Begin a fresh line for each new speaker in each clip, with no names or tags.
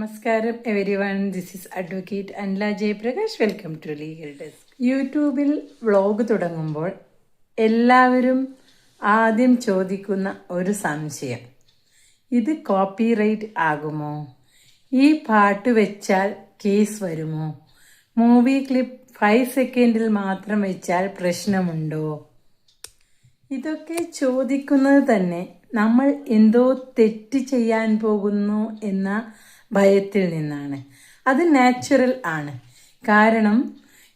നമസ്കാരം everyone this is advocate Anla Jayaprakash welcome to legal desk യൂട്യൂബിൽ vlog തുടങ്ങുമ്പോൾ എല്ലാവരും ആദ്യം ചോദിക്കുന്ന ഒരു സംശയം. ഇത് കോപ്പിറൈറ്റ് ആകുമോ? ഈ പാട്ട് വെച്ചാൽ കേസ് വരുമോ? മൂവി ക്ലിപ്പ് ഫൈവ് സെക്കൻഡിൽ മാത്രം വെച്ചാൽ പ്രശ്നമുണ്ടോ? ഇതൊക്കെ ചോദിക്കുന്നത് തന്നെ നമ്മൾ എന്തോ തെറ്റ് ചെയ്യാൻ പോകുന്നു എന്ന ഭയത്തിൽ നിന്നാണ്. അത് നാച്ചുറൽ ആണ്. കാരണം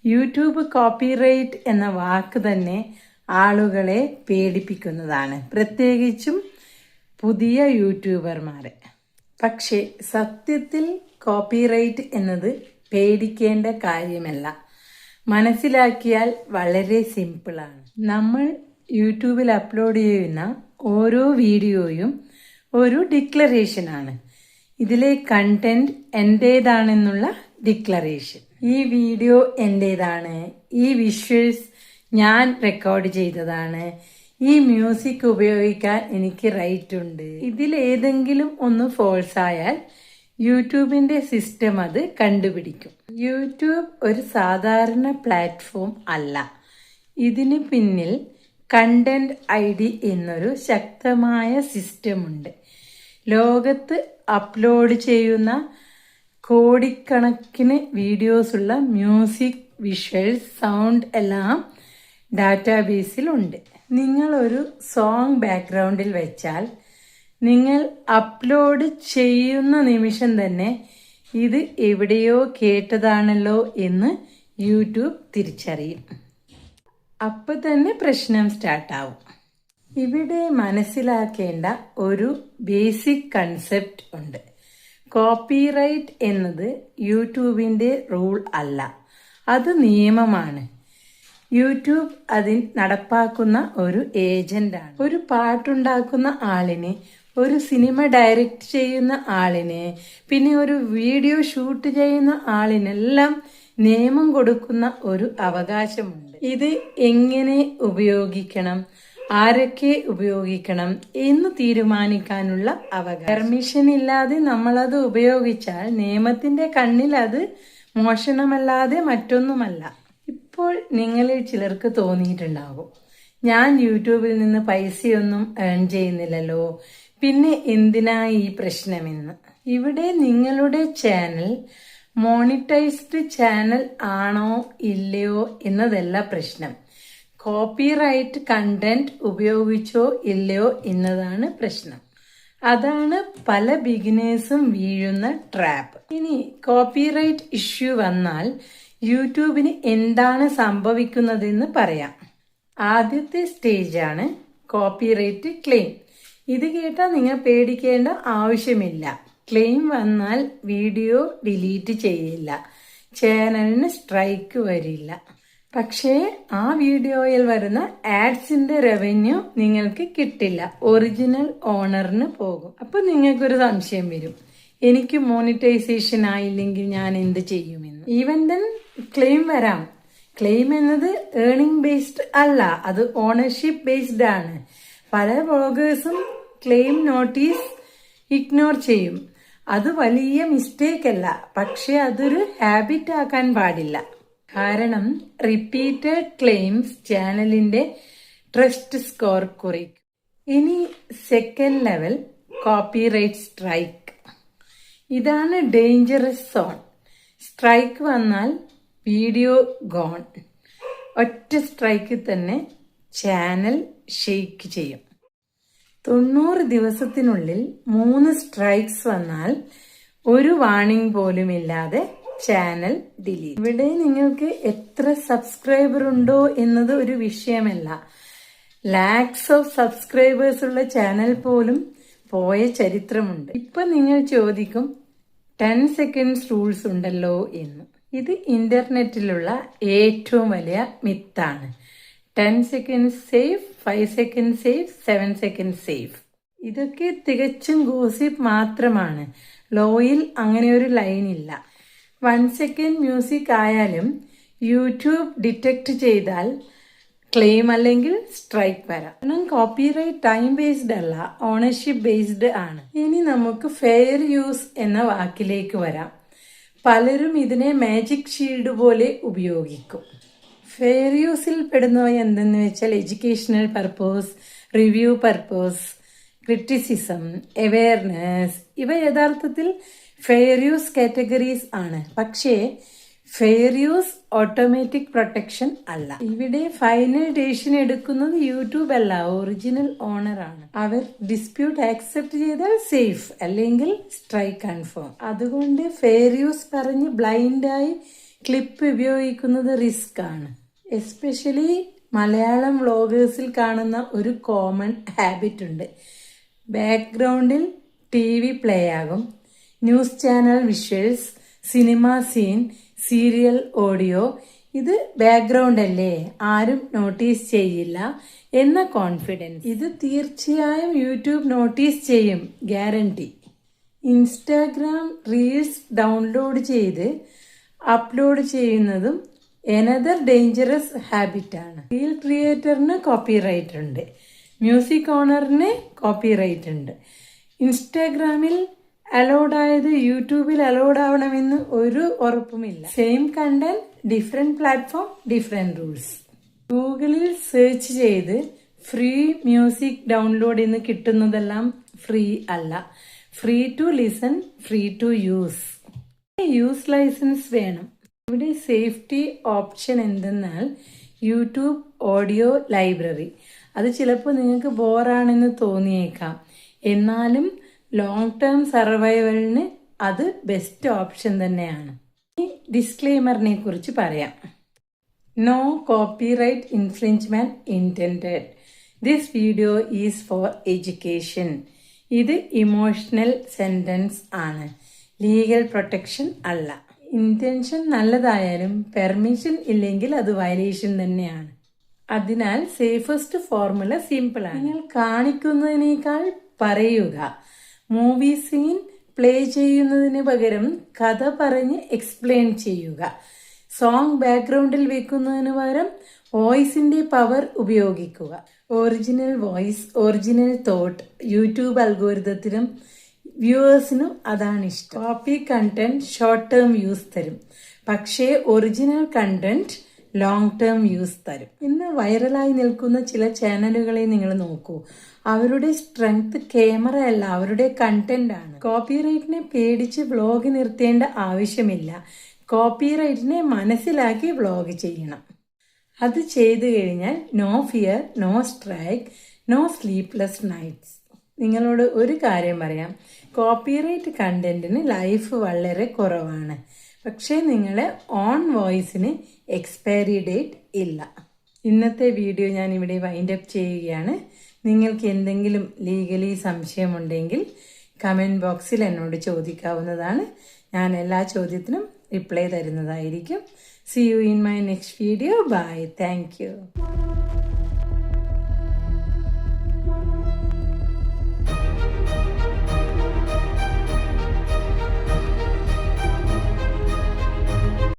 യൂട്യൂബ് കോപ്പിറൈറ്റ് എന്ന വാക്ക് തന്നെ ആളുകളെ പേടിപ്പിക്കുന്നതാണ്. പ്രത്യേകിച്ചും പുതിയ യൂട്യൂബർമാരെ. പക്ഷേ സത്യത്തിൽ കോപ്പിറൈറ്റ് എന്നത് പേടിക്കേണ്ട കാര്യമല്ല. മനസ്സിലാക്കിയാൽ വളരെ സിമ്പിളാണ് നമ്മൾ യൂട്യൂബിൽ അപ്ലോഡ് ചെയ്യുന്ന ഓരോ വീഡിയോയും ഒരു ഡിക്ലറേഷനാണ് ഇതിലെ കണ്ടന്റ് എന്റേതാണെന്നുള്ള ഡിക്ലറേഷൻ ഈ വീഡിയോ എന്റേതാണ് ഈ വിഷ്വൽസ് ഞാൻ റെക്കോർഡ് ചെയ്തതാണ്. ഈ മ്യൂസിക് ഉപയോഗിക്കാൻ എനിക്ക് റൈറ്റ് ഉണ്ട്. ഇതിലേതെങ്കിലും ഒന്ന് ഫോൾസ് ആയാൽ യൂട്യൂബിന്റെ സിസ്റ്റം അത് കണ്ടുപിടിക്കും. യൂട്യൂബ് ഒരു സാധാരണ പ്ലാറ്റ്ഫോം അല്ല. ഇതിന് പിന്നിൽ കണ്ടന്റ് ഐ ഡി എന്നൊരു ശക്തമായ സിസ്റ്റമുണ്ട് ലോകത്ത് അപ്ലോഡ് ചെയ്യുന്ന കോടിക്കണക്കിന് വീഡിയോസുള്ള മ്യൂസിക് വിഷ്വൽസ് സൗണ്ട് എല്ലാം ഡാറ്റാബേസിൽ ഡാറ്റാബേസിലുണ്ട്. നിങ്ങളൊരു സോങ് ബാക്ക്ഗ്രൗണ്ടിൽ വെച്ചാൽ നിങ്ങൾ അപ്ലോഡ് ചെയ്യുന്ന നിമിഷം തന്നെ ഇത് എവിടെയോ കേട്ടതാണല്ലോ എന്ന് യൂട്യൂബ് തിരിച്ചറിയും. അപ്പം തന്നെ പ്രശ്നം സ്റ്റാർട്ടാവും. ഇവിടെ മനസ്സിലാക്കേണ്ട ഒരു ബേസിക് കൺസെപ്റ്റ് ഉണ്ട്. കോപ്പിറൈറ്റ് എന്നത് യൂട്യൂബിന്റെ റൂൾ അല്ല. അത് നിയമമാണ്. യൂട്യൂബ് അതിൽ നടപ്പാക്കുന്ന ഒരു ഏജന്റാണ് ഒരു പാട്ടുണ്ടാക്കുന്ന ആളിനെ ഒരു സിനിമ ഡയറക്റ്റ് ചെയ്യുന്ന ആളിനെ പിന്നെ ഒരു വീഡിയോ ഷൂട്ട് ചെയ്യുന്ന ആളിനെല്ലാം നിയമം കൊടുക്കുന്ന ഒരു അവകാശമുണ്ട്. ഇത് എങ്ങനെ ഉപയോഗിക്കണം? ആരൊക്കെ ഉപയോഗിക്കണം എന്ന് തീരുമാനിക്കാനുള്ള അവകാശം. പെർമിഷൻ ഇല്ലാതെ നമ്മൾ അത് ഉപയോഗിച്ചാൽ നിയമത്തിന്റെ കണ്ണിൽ അത് മോഷണമല്ലാതെ മറ്റൊന്നുമല്ല. ഇപ്പോൾ നിങ്ങളിൽ ചിലർക്ക് തോന്നിയിട്ടുണ്ടാകും ഞാൻ യൂട്യൂബിൽ നിന്ന് പൈസയൊന്നും ഏൺ ചെയ്യുന്നില്ലല്ലോ. പിന്നെ എന്തിനാ ഈ പ്രശ്നമെന്ന്. ഇവിടെ നിങ്ങളുടെ ചാനൽ മോണിറ്റൈസ്ഡ് ചാനൽ ആണോ ഇല്ലയോ എന്നതല്ല പ്രശ്നം. കോപ്പിറൈറ്റ് കണ്ടന്റ് ഉപയോഗിച്ചോ ഇല്ലയോ എന്നതാണ് പ്രശ്നം. അതാണ് പല ബിഗിനേഴ്സും വീഴുന്ന ട്രാപ്പ് ഇനി കോപ്പിറൈറ്റ് ഇഷ്യൂ വന്നാൽ യൂട്യൂബിന് എന്താണ് സംഭവിക്കുന്നതെന്ന് പറയാം. ആദ്യത്തെ സ്റ്റേജാണ് കോപ്പിറൈറ്റ് ക്ലെയിം. ഇത് കേട്ടാൽ നിങ്ങൾ പേടിക്കേണ്ട ആവശ്യമില്ല. ക്ലെയിം വന്നാൽ വീഡിയോ ഡിലീറ്റ് ചെയ്യില്ല. ചാനലിന് സ്ട്രൈക്ക് വരില്ല. പക്ഷേ ആ വീഡിയോയിൽ വരുന്ന ആഡ്സിന്റെ റവന്യൂ നിങ്ങൾക്ക് കിട്ടില്ല. ഒറിജിനൽ ഓണറിന് പോകും. അപ്പൊ നിങ്ങൾക്കൊരു സംശയം വരും. എനിക്ക് മോണിറ്റൈസേഷൻ ആയില്ലെങ്കിൽ ഞാൻ എന്ത് ചെയ്യുമെന്ന്. ഈവൻ ദെൻ ക്ലെയിം വരാം. ക്ലെയിം എന്നത് ഏണിംഗ് ബേസ്ഡ് അല്ല. അത് ഓണർഷിപ്പ് ബേസ്ഡ് ആണ്. പല ബ്ലോഗേഴ്സും ക്ലെയിം നോട്ടീസ് ഇഗ്നോർ ചെയ്യും. അത് വലിയ മിസ്റ്റേക്ക് അല്ല. പക്ഷെ അതൊരു ഹാബിറ്റ് ആക്കാൻ പാടില്ല. കാരണം റിപ്പീറ്റഡ് ക്ലെയിംസ് ചാനലിന്റെ ട്രസ്റ്റ് സ്കോർ കുറയ്ക്കും. ഇനി സെക്കൻഡ് ലെവൽ കോപ്പിറൈറ്റ് സ്ട്രൈക്ക് ഇതാണ് ഡേഞ്ചറസ് സോൺ സ്ട്രൈക്ക് വന്നാൽ വീഡിയോ ഗോൺ ഒറ്റ സ്ട്രൈക്കിൽ തന്നെ ചാനൽ ഷെയ്ക്ക് ചെയ്യും. തൊണ്ണൂറ് ദിവസത്തിനുള്ളിൽ മൂന്ന് സ്ട്രൈക്സ് വന്നാൽ ഒരു വാണിംഗ് പോലും ഇല്ലാതെ ചാനൽ ഡിലീറ്റ്. ഇവിടെ നിങ്ങൾക്ക് എത്ര സബ്സ്ക്രൈബർ ഉണ്ടോ എന്നത് ഒരു വിഷയമല്ല. ലാക്സ് ഓഫ് സബ്സ്ക്രൈബേഴ്സ് ഉള്ള ചാനൽ പോലും പോയ ചരിത്രമുണ്ട്. ഇപ്പൊ നിങ്ങൾ ചോദിക്കും ടെൻ സെക്കൻഡ്സ് റൂൾസ് ഉണ്ടല്ലോ എന്ന്. ഇത് ഇന്റർനെറ്റിലുള്ള ഏറ്റവും വലിയ മിത്താണ്. Ten second safe five second safe seven second safe. ഇതൊക്കെ തികച്ചും ഗോസിപ്പ് മാത്രമാണ്. ലോയിൽ അങ്ങനെ ഒരു ലൈൻ ഇല്ല വൺ സെക്കൻഡ് മ്യൂസിക് ആയാലും യൂട്യൂബ് ഡിറ്റക്ട് ചെയ്താൽ ക്ലെയിം അല്ലെങ്കിൽ സ്ട്രൈക്ക് വരാം. കാരണം കോപ്പിറൈറ്റ് ടൈം ബേസ്ഡ് അല്ല ഓണർഷിപ്പ് ബേസ്ഡ് ആണ്. ഇനി നമുക്ക് ഫെയർ യൂസ് എന്ന വാക്കിലേക്ക് വരാം. പലരും ഇതിനെ മാജിക് ഷീൽഡ് പോലെ ഉപയോഗിക്കും. ഫെയർ യൂസിൽ പെടുന്നവ എന്തെന്ന് വെച്ചാൽ educational purpose review purpose criticism awareness ഇവ യഥാർത്ഥത്തിൽ ഫെയർ യൂസ് കാറ്റഗറീസ് ആണ്. പക്ഷേ ഫെയർ യൂസ് ഓട്ടോമാറ്റിക് പ്രൊട്ടക്ഷൻ അല്ല. ഇവിടെ ഫൈനൽ ഡേഷൻ എടുക്കുന്നത് യൂട്യൂബ് അല്ല ഒറിജിനൽ ഓണർ ആണ്. അവർ ഡിസ്പ്യൂട്ട് ആക്സെപ്റ്റ് ചെയ്താൽ സേഫ് അല്ലെങ്കിൽ സ്ട്രൈക്ക് കൺഫേം അതുകൊണ്ട് ഫെയർ യൂസ് പറഞ്ഞ് ബ്ലൈൻഡായി ക്ലിപ്പ് ഉപയോഗിക്കുന്നത് റിസ്ക് ആണ്. എസ്പെഷ്യലി മലയാളം വ്ളോഗേഴ്സിൽ കാണുന്ന ഒരു കോമൺ ഹാബിറ്റ് ഉണ്ട്. ബാക്ക്ഗ്രൗണ്ടിൽ ടി വി പ്ലേ ആകും. News channel visuals cinema scene serial audio. ഇത് ബാക്ക്ഗ്രൗണ്ട് അല്ലേ? ആരും നോട്ടീസ് ചെയ്യില്ല എന്ന കോൺഫിഡൻസ് ഇത് തീർച്ചയായും യൂട്യൂബ് നോട്ടീസ് ചെയ്യും ഗ്യാരണ്ടി ഇൻസ്റ്റാഗ്രാം റീൽസ് ഡൗൺലോഡ് ചെയ്ത് അപ്ലോഡ് ചെയ്യുന്നതും എനദർ ഡേഞ്ചറസ് ഹാബിറ്റാണ് റീൽ ക്രിയേറ്ററിന് കോപ്പിറൈറ്റ് ഉണ്ട്. മ്യൂസിക് ഓണറിന് കോപ്പിറൈറ്റ് ഉണ്ട്. ഇൻസ്റ്റാഗ്രാമിൽ അലോഡ് ആയത് യൂട്യൂബിൽ അലോഡ് ആവണമെന്ന് ഒരു ഉറപ്പുമില്ല. Same content different platform different rules ഗൂഗിളിൽ സെർച്ച് ചെയ്ത് ഫ്രീ മ്യൂസിക് ഡൗൺലോഡ് എന്ന് കിട്ടുന്നതെല്ലാം ഫ്രീ അല്ല. Free to listen free to use use license വേണം. ഇവിടെ സേഫ്റ്റി ഓപ്ഷൻ എന്തെന്നാൽ യൂട്യൂബ് ഓഡിയോ ലൈബ്രറി അത് ചിലപ്പോൾ നിങ്ങൾക്ക് ബോറാണെന്ന് തോന്നിയേക്കാം. എന്നാലും ലോങ് ടേം സർവൈവലിന് അത് ബെസ്റ്റ് ഓപ്ഷൻ തന്നെയാണ്. ഡിസ്ക്ലെയിമറിനെ കുറിച്ച് പറയാം. No copyright infringement intend this video is for education ഇത് ഇമോഷണൽ സെന്റൻസ് ആണ്. ലീഗൽ പ്രൊട്ടക്ഷൻ അല്ല. ഇന്റൻഷൻ നല്ലതായാലും പെർമിഷൻ ഇല്ലെങ്കിൽ അത് വയലേഷൻ തന്നെയാണ്. അതിനാൽ സേഫസ്റ്റ് ഫോർമുല സിമ്പിൾ ആണ്. നിങ്ങൾ കാണിക്കുന്നതിനേക്കാൾ പറയുക. മൂവി സീൻ പ്ലേ ചെയ്യുന്നതിന് പകരം കഥ പറഞ്ഞ് എക്സ്പ്ലെയിൻ ചെയ്യുക. സോങ് ബാക്ക്ഗ്രൗണ്ടിൽ വെക്കുന്നതിന് പകരം വോയിസിന്റെ പവർ ഉപയോഗിക്കുക. Original voice original thought YouTube അൽഗോരിതത്തിലും വ്യൂവേഴ്സിനും അതാണ് ഇഷ്ടം. Copy content short term use തരും. പക്ഷേ original content long term use തരും. ഇന്ന് വൈറലായി നിൽക്കുന്ന ചില ചാനലുകളെ നിങ്ങൾ നോക്കൂ. അവരുടെ സ്ട്രെങ്ത് ക്യാമറ അല്ല അവരുടെ കണ്ടന്റ് ആണ്. കോപ്പിറൈറ്റിനെ പേടിച്ച് വ്ളോഗ് നിർത്തേണ്ട ആവശ്യമില്ല. കോപ്പിറൈറ്റിനെ മനസ്സിലാക്കി വ്ളോഗ് ചെയ്യണം. അത് ചെയ്തു കഴിഞ്ഞാൽ no fear no strike no sleepless nights നിങ്ങളോട് ഒരു കാര്യം പറയാം. കോപ്പിറൈറ്റ് കണ്ടന്റിന് ലൈഫ് വളരെ കുറവാണ്. പക്ഷേ നിങ്ങളെ ഓൺ വോയിസിന് എക്സ്പയറി ഡേറ്റ് ഇല്ല. ഇന്നത്തെ വീഡിയോ ഞാൻ ഇവിടെ വൈൻഡ് അപ്പ് ചെയ്യുകയാണ്. നിങ്ങൾക്ക് എന്തെങ്കിലും ലീഗലി സംശയമുണ്ടെങ്കിൽ കമന്റ് ബോക്സിൽ എന്നോട് ചോദിക്കാവുന്നതാണ്. ഞാൻ എല്ലാ ചോദ്യത്തിനും റിപ്ലൈ തരുന്നതായിരിക്കും. See you in my next video bye thank